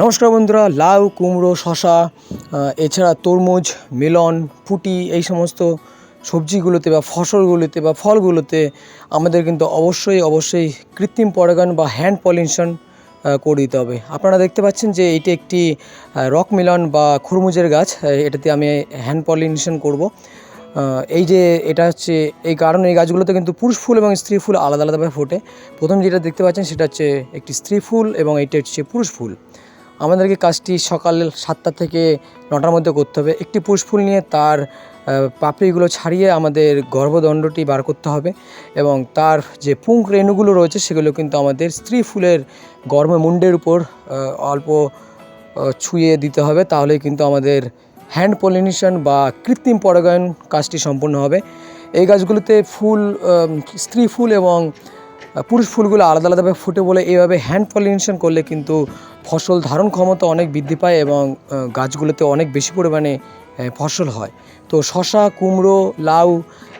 নমস্কার বন্ধুরা, লাউ, কুমড়ো শশা এছাড়া তরমুজ, মেলন ফুটি এই সমস্ত সবজিগুলোতে বা ফসলগুলোতে বা ফলগুলোতে আমাদের কিন্তু অবশ্যই অবশ্যই কৃত্রিম পরাগায়ন বা হ্যান্ড পলিনেশন করে দিতে হবে। আপনারা দেখতে পাচ্ছেন যে এটি একটি রক মিলন বা খরমুজের গাছ এটাতে আমি হ্যান্ড পলিনেশন করব। এই যে এটা হচ্ছে, এই কারণে এই গাছগুলোতে কিন্তু পুরুষ ফুল এবং স্ত্রী ফুল আলাদা আলাদাভাবে ফোটে। প্রথম যেটা দেখতে পাচ্ছেন সেটা হচ্ছে একটি স্ত্রী ফুল এবং এটা হচ্ছে পুরুষ ফুল। আমাদেরকে কাজটি সকাল সাতটা থেকে নটার মধ্যে করতে হবে। একটি পুরুষ ফুল নিয়ে তার পাপড়িগুলো ছাড়িয়ে আমাদের গর্ভদণ্ডটি বার করতে হবে এবং তার যে পুঙ্ক রেণুগুলো রয়েছে সেগুলো কিন্তু আমাদের স্ত্রী ফুলের গর্ভমুণ্ডের উপর অল্প ছুঁয়ে দিতে হবে। তাহলে কিন্তু আমাদের হ্যান্ড পলিনেশন বা কৃত্রিম পরাগায়ন কাজটি সম্পূর্ণ হবে। এই গাছগুলোতে ফুল স্ত্রী ফুল এবং পুরুষ ফুলগুলো আলাদা আলাদাভাবে ফুটে বলে এইভাবে হ্যান্ড পলিনেশন করলে কিন্তু ফসল ধারণ ক্ষমতা অনেক বৃদ্ধি পায় এবং গাছগুলোতে অনেক বেশি পরিমাণে ফসল হয়। তো শশা কুমড়ো, লাউ,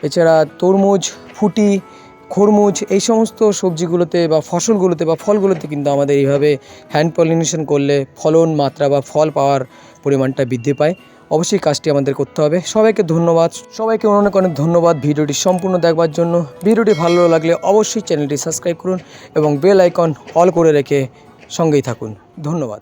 এছাড়া তরমুজ, ফুটি, খরমুজ এই সমস্ত সবজিগুলোতে বা ফসলগুলোতে বা ফলগুলোতে কিন্তু আমাদের এইভাবে হ্যান্ড পলিনেশন করলে ফলন মাত্রা বা ফল পাওয়ার পরিমাণটা বৃদ্ধি পায়। অবশ্যই কাজটি আমাদের করতে হবে। সবাইকে ধন্যবাদ। সবাইকে অনেক অনেক ধন্যবাদ ভিডিওটি সম্পূর্ণ দেখবার জন্য। ভিডিওটি ভালো লাগলে অবশ্যই চ্যানেলটি সাবস্ক্রাইব করুন এবং বেল আইকন অল করে রেখে সঙ্গেই থাকুন। ধন্যবাদ।